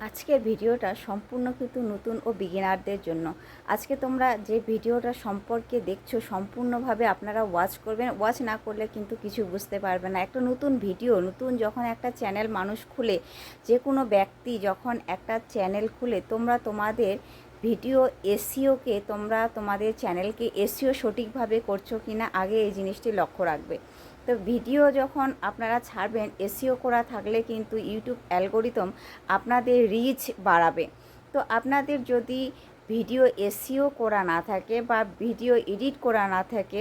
আজকের ভিডিওটা সম্পূর্ণ কিন্তু নতুন ও বিগিনারদের জন্য। আজকে তোমরা যে ভিডিওটা সম্পর্কে দেখছ, সম্পূর্ণভাবে আপনারা ওয়াচ করবেন। ওয়াচ না করলে কিন্তু কিছু বুঝতে পারবে না। একটা নতুন ভিডিও নতুন যখন একটা চ্যানেল মানুষ খুলে যে কোনো ব্যক্তি যখন একটা চ্যানেল খুলে, তোমরা তোমাদের ভিডিও এসিওকে তোমরা তোমাদের চ্যানেলকে এসিও সঠিকভাবে করছ কি না আগে এই জিনিসটি লক্ষ্য রাখবে। তো ভিডিও যখন আপনারা ছাড়বেন, এসিও করা থাকলে কিন্তু ইউটিউব অ্যালগোরিদম আপনাদের রিচ বাড়াবে। তো আপনাদের যদি ভিডিও এসিও করা না থাকে বা ভিডিও এডিট করা না থাকে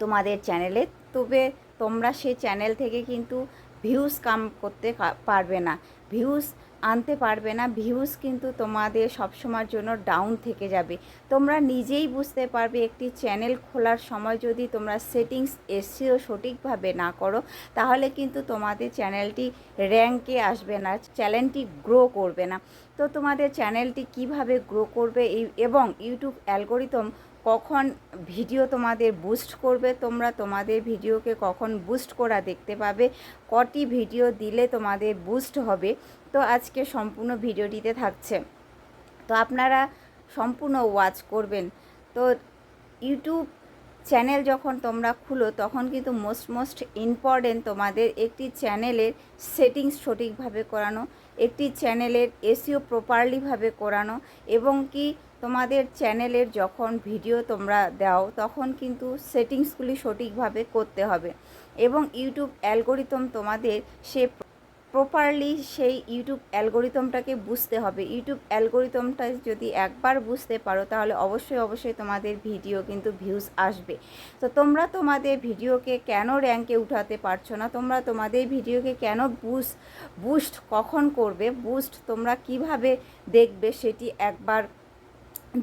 তোমাদের চ্যানেলে তবে তোমরা সেই চ্যানেল থেকে কিন্তু ভিউজ কাম করতে পারবে না। ভিউজ আনতে পারবে না। ভিউজ কিন্তু তোমাদের সবসময়ের জন্য ডাউন থেকে যাবে। তোমরা নিজেই বুঝতে পারবে একটি চ্যানেল খোলার সময় যদি তোমরা সেটিংস এসিও সঠিকভাবে না করো, তাহলে কিন্তু তোমাদের চ্যানেলটি র্যাঙ্কে আসবে না চ্যানেলটি গ্রো করবে না। তো তোমাদের চ্যানেলটি কীভাবে গ্রো করবে এবং ইউটিউব অ্যালগোরিদম কখন ভিডিও তোমাদের বুস্ট করবে? তোমরা তোমাদের ভিডিওকে কখন বুস্ট করা দেখতে পাবে? কটি ভিডিও দিলে তোমাদের বুস্ট হবে? তো আজকে সম্পূর্ণ ভিডিওটিতে থাকছে। তো আপনারা সম্পূর্ণ ওয়াচ করবেন। তো ইউটিউব চ্যানেল যখন তোমরা খুলো, তখন কিন্তু মোস্ট মোস্ট ইম্পর্টেন্ট তোমাদের একটি চ্যানেলের সেটিংস সঠিকভাবে করানো, একটি চ্যানেলের এসিও প্রপারলিভাবে করানো, এবং কি তোমাদের চ্যানেলের যখন ভিডিও তোমরা দাও, তখন কিন্তু সেটিংসগুলি সঠিকভাবে করতে হবে। এবং ইউটিউব অ্যালগোরিদম তোমাদের সে প্রপারলি সেই ইউটিউব অ্যালগোরিদমটাকে বুঝতে হবে। ইউটিউব অ্যালগোরিদমটা যদি একবার বুঝতে পারো, তাহলে অবশ্যই অবশ্যই তোমাদের ভিডিও কিন্তু ভিউজ আসবে। তো তোমরা তোমাদের ভিডিওকে কেন র্যাঙ্কে উঠাতে পারছ না? তোমরা তোমাদের ভিডিওকে কেন বুস্ট বুস্ট কখন করবে? বুস্ট তোমরা কীভাবে দেখবে সেটি একবার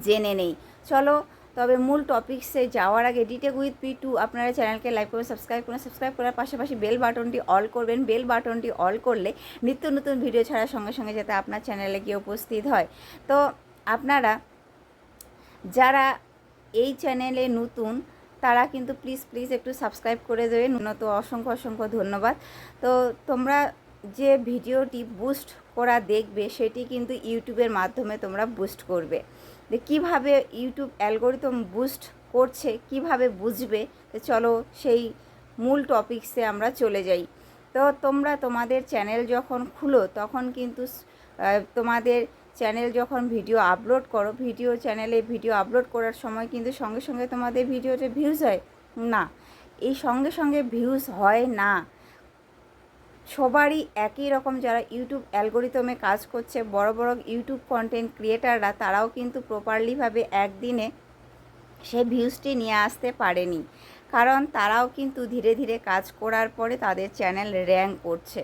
জেনে নেই। চলো তবে মূল টপিকসে যাওয়ার আগে ডিটেক উইথ পি টু আপনারা চ্যানেলকে লাইক করবেন সাবস্ক্রাইব করবেন সাবস্ক্রাইব করার পাশাপাশি বেল বাটনটি অল করবেন। বেল বাটনটি অল করলে নিত্য নতুন ভিডিও ছাড়ার সঙ্গে সঙ্গে যাতে আপনার চ্যানেলে গিয়ে উপস্থিত হয়। তো আপনারা যারা এই চ্যানেলে নতুন, তারা কিন্তু প্লিজ প্লিজ একটু সাবস্ক্রাইব করে দেবেন। তো অসংখ্য অসংখ্য ধন্যবাদ। তো তোমরা যে ভিডিওটি বুস্ট করা দেখবে, সেটি কিন্তু ইউটিউবের মাধ্যমে তোমরা বুস্ট করবে। যে কীভাবে ইউটিউব অ্যালগোরিদম বুস্ট করছে, কীভাবে বুঝবে, তো চলো সেই মূল টপিকসে আমরা চলে যাই। তো তোমরা তোমাদের চ্যানেল যখন খুলো, তখন কিন্তু তোমাদের চ্যানেল যখন ভিডিও আপলোড করো, ভিডিও চ্যানেলে ভিডিও আপলোড করার সময় কিন্তু সঙ্গে সঙ্গে তোমাদের ভিডিওতে ভিউজ হয়? না। এই সঙ্গে সঙ্গে ভিউজ হয় না। সবারই একই রকম যারা ইউটিউব অ্যালগোরিদমে কাজ করছে, বড় বড় ইউটিউব কন্টেন্ট ক্রিয়েটাররা তারাও কিন্তু প্রপারলিভাবে একদিনে সে ভিউজটি নিয়ে আসতে পারেনি। কারণ তারাও কিন্তু ধীরে ধীরে কাজ করার পরে তাদের চ্যানেল র্যাঙ্ক করছে।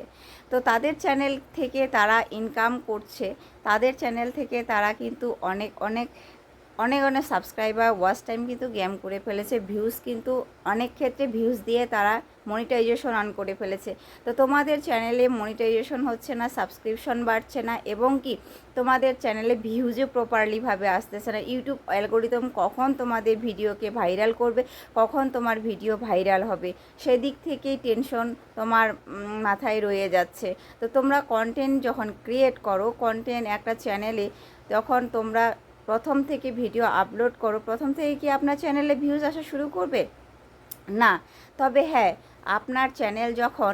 তো তাদের চ্যানেল থেকে তারা ইনকাম করছে, তাদের চ্যানেল থেকে তারা কিন্তু অনেক অনেক অনেক অনেক সাবস্ক্রাইবার ওয়াচ টাইম কিন্তু গেম করে ফেলেছে। ভিউজ কিন্তু অনেক ক্ষেত্রে ভিউজ দিয়ে তারা মনিটাইজেশন অন করে ফেলেছে। তো তোমাদের চ্যানেলে মনিটাইজেশন হচ্ছে না সাবস্ক্রিপশন বাড়ছে না, এবং কি তোমাদের চ্যানেলে ভিউজও প্রপারলিভাবে আসতেছে না। ইউটিউব অ্যালগোরিদম কখন তোমাদের ভিডিওকে ভাইরাল করবে, কখন তোমার ভিডিও ভাইরাল হবে, সেদিক থেকেই টেনশন তোমার মাথায় রয়ে যাচ্ছে। তো তোমরা কন্টেন্ট যখন ক্রিয়েট করো কন্টেন্ট একটা চ্যানেলে তখন তোমরা প্রথম থেকে ভিডিও আপলোড করো। প্রথম থেকে কি আপনার চ্যানেলে ভিউজ আসা শুরু করবে? না। তবে হ্যাঁ আপনার চ্যানেল যখন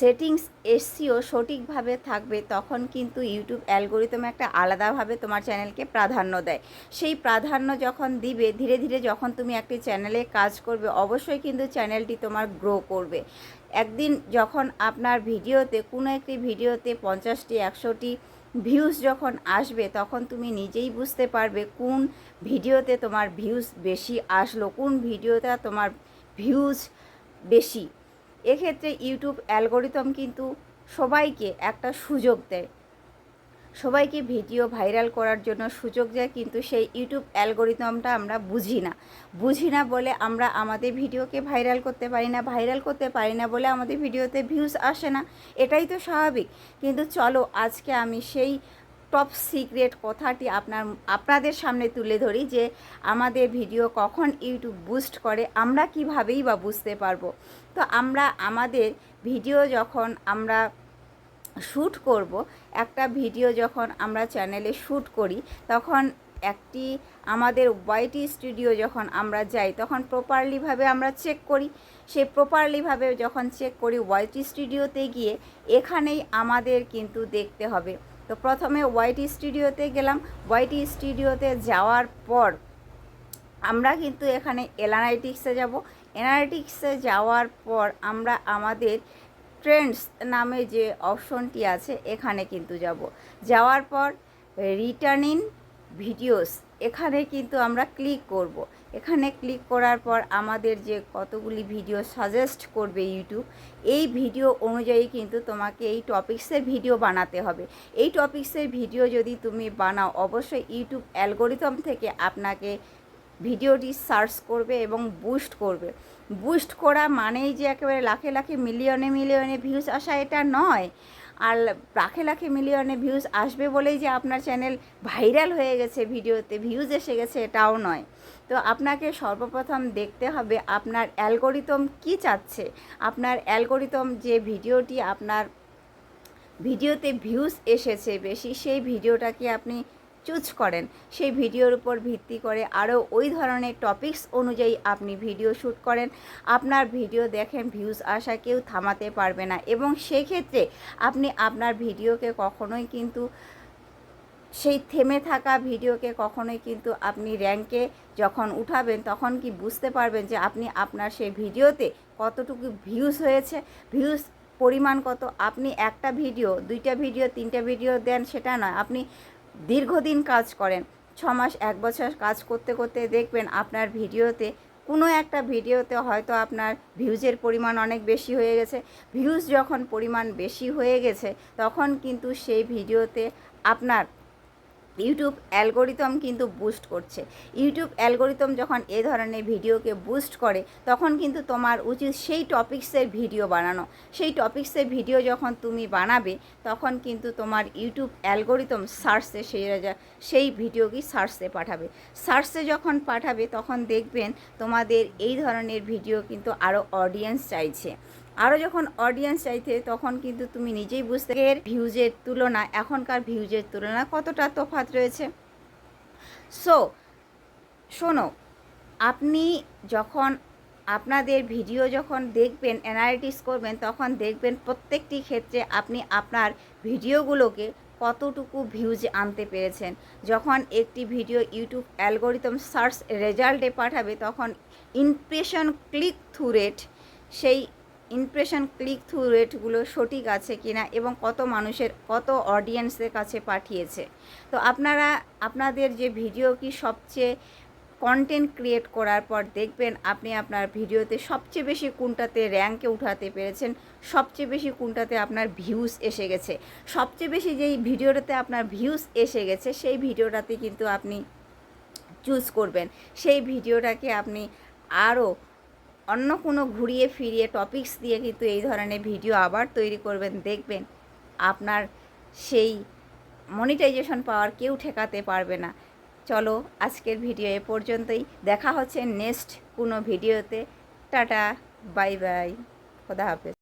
সেটিংস এসিও সঠিকভাবে থাকবে, তখন কিন্তু ইউটিউব অ্যালগোরিদম একটা আলাদাভাবে তোমার চ্যানেলকে প্রাধান্য দেয়। সেই প্রাধান্য যখন দিবে, ধীরে ধীরে যখন তুমি একটি চ্যানেলে কাজ করবে, অবশ্যই কিন্তু চ্যানেলটি তোমার গ্রো করবে। একদিন যখন আপনার ভিডিওতে, কোনো একটি ভিডিওতে পঞ্চাশটি, একশোটি ভিউজ যখন আসবে, তখন তুমি নিজেই বুঝতে পারবে কোন ভিডিওতে তোমার ভিউজ বেশি আসলো, কোন ভিডিওতে তোমার ভিউজ বেশি। এক্ষেত্রে ইউটিউব অ্যালগোরিদম কিন্তু সবাইকে একটা সুযোগ দেয়। সবাইকে ভিডিও ভাইরাল করার জন্য সুযোগ দেয়, কিন্তু সেই ইউটিউব অ্যালগোরিদমটা আমরা বুঝি না। বুঝি না বলে আমরা আমাদের ভিডিওকে ভাইরাল করতে পারি না, ভাইরাল করতে পারি না বলে আমাদের ভিডিওতে ভিউজ আসে না। এটাই তো স্বাভাবিক। কিন্তু চলো, আজকে আমি সেই টপ সিক্রেট কথাটি আপনার, আপনাদের সামনে তুলে ধরি যে আমাদের ভিডিও কখন ইউটিউব বুস্ট করে, আমরা কিভাবেই বা বুঝতে পারব। তো আমরা, আমাদের ভিডিও যখন আমরা শ্যুট করব। একটা ভিডিও যখন আমরা চ্যানেলে শ্যুট করি, তখন একটি আমাদের ওয়াইটি স্টুডিও যখন আমরা যাই, তখন প্রপারলিভাবে আমরা চেক করি। সেই প্রপারলিভাবে যখন চেক করি ওয়াইটি স্টুডিওতে গিয়ে, এখানেই আমাদের কিন্তু দেখতে হবে। তো প্রথমে ওয়াইটি স্টুডিওতে গেলাম। ওয়াইটি স্টুডিওতে যাওয়ার পর আমরা কিন্তু এখানে এলানাইটিক্সে যাব। এনালিটিক্সে যাওয়ার পর আমরা আমাদের ট্রেন্ডস নামে যে অপশনটি আছে, এখানে কিন্তু যাব। যাওয়ার পর রিটার্নিং ভিডিওস এখানে কিন্তু আমরা ক্লিক করব। এখানে ক্লিক করার পর আমাদের যে কতগুলি ভিডিও সাজেস্ট করবে ইউটিউব এই ভিডিও অনুযায়ী কিন্তু তোমাকে এই টপিক্সের ভিডিও বানাতে হবে। এই টপিক্সের ভিডিও যদি তুমি বানাও, অবশ্যই ইউটিউব অ্যালগোরিথম থেকে আপনাকে ভিডিওটি সার্চ করবে এবং বুস্ট করবে। বুস্ট করা মানেই যে একেবারে লাখে লাখে মিলিয়নে মিলিয়নে ভিউজ আসা এটা নয়। আর লাখে লাখে মিলিয়নে ভিউজ আসবে বলেই যে আপনার চ্যানেল ভাইরাল হয়ে গেছে ভিডিওতে ভিউজ এসে গেছে এটাও নয়। তো আপনাকে সর্বপ্রথম দেখতে হবে আপনার অ্যালগোরিদম কি চাচ্ছে। আপনার অ্যালগোরিদম যে ভিডিওটি আপনার ভিডিওতে ভিউজ এসেছে বেশি, সেই ভিডিওটাকে আপনি চুজ করেন। সেই ভিডিওর উপর ভিত্তি করে আরও ওই ধরনের টপিকস অনুযায়ী আপনি ভিডিও শ্যুট করেন। আপনার ভিডিও দেখেন ভিউজ আসা কেউ থামাতে পারবে না এবং সেক্ষেত্রে আপনি আপনার ভিডিওকে কখনোই কিন্তু সেই থেমে থাকা ভিডিওকে কখনোই কিন্তু আপনি র্যাঙ্কে যখন উঠাবেন তখন কি বুঝতে পারবেন যে আপনি আপনার সেই ভিডিওতে কতটুকু ভিউজ হয়েছে? ভিউজ পরিমাণ কত? আপনি একটা ভিডিও দুইটা ভিডিও তিনটা ভিডিও দেন সেটা নয়। আপনি দীর্ঘদিন কাজ করেন। ছ মাস, এক বছর কাজ করতে করতে দেখবেন আপনার ভিডিওতে কোনো একটা ভিডিওতে হয়তো আপনার ভিউজের পরিমাণ অনেক বেশি হয়ে গেছে। ভিউজ যখন পরিমাণ বেশি হয়ে গেছে, তখন কিন্তু সেই ভিডিওতে আপনার ইউটিউব অ্যালগোরিদম কিন্তু বুস্ট করছে। ইউটিউব অ্যালগোরিদম যখন এ ধরনের ভিডিওকে বুস্ট করে, তখন কিন্তু তোমার উচিত সেই টপিক্সের ভিডিও বানানো। সেই টপিক্সের ভিডিও যখন তুমি বানাবে, তখন কিন্তু তোমার ইউটিউব অ্যালগোরিদম সার্চে সেই সেই ভিডিওকে সার্চে পাঠাবে। সার্চে যখন পাঠাবে, তখন দেখবেন তোমাদের এই ধরনের ভিডিও কিন্তু আরও অডিয়েন্স চাইছে। আরও যখন অডিয়েন্স চাইতে তখন কিন্তু তুমি নিজেই বুঝতে এর ভিউজের তুলনা, এখনকার ভিউজের তুলনা কতটা তফাৎ রয়েছে। সো শোনো, আপনি যখন আপনাদের ভিডিও যখন দেখবেন অ্যানালিটিস করবেন, তখন দেখবেন প্রত্যেকটি ক্ষেত্রে আপনি আপনার ভিডিওগুলোকে কতটুকু ভিউজ আনতে পেরেছেন। যখন একটি ভিডিও ইউটিউব অ্যালগোরিদম সার্চ রেজাল্টে পাঠাবে, তখন ইমপ্রেশন ক্লিক থ্রু রেট সেই ইমপ্রেশন ক্লিক থ্রু রেটগুলো সঠিক আছে কিনা এবং কত মানুষের, কত অডিয়েন্সের কাছে পাঠিয়েছে। তো আপনারা, আপনাদের যে ভিডিও কি সবচেয়ে কন্টেন্ট ক্রিয়েট করার পর দেখবেন আপনি আপনার ভিডিওতে সবচেয়ে বেশি কোনটাতে র্যাঙ্কে উঠাতে পেরেছেন, সবচেয়ে বেশি কোনটাতে আপনার ভিউজ এসে গেছে। সবচেয়ে বেশি যেই ভিডিওটাতে আপনার ভিউজ এসে গেছে, সেই ভিডিওটাতে কিন্তু আপনি চুজ করবেন। সেই ভিডিওটাকে আপনি আরও অন্য কোনো ঘুরিয়ে ফিরিয়ে টপিকস দিয়ে কিন্তু এই ধরনের ভিডিও আবার তৈরি করবেন, দেখবেন আপনার সেই মনিটাইজেশন পাওয়ার কেউ ঠেকাতে পারবে না। চলো আজকের ভিডিও এ পর্যন্তই। দেখা হচ্ছে নেক্সট কোনো ভিডিওতে টাটা বাই বাই খোদা হাফেজ।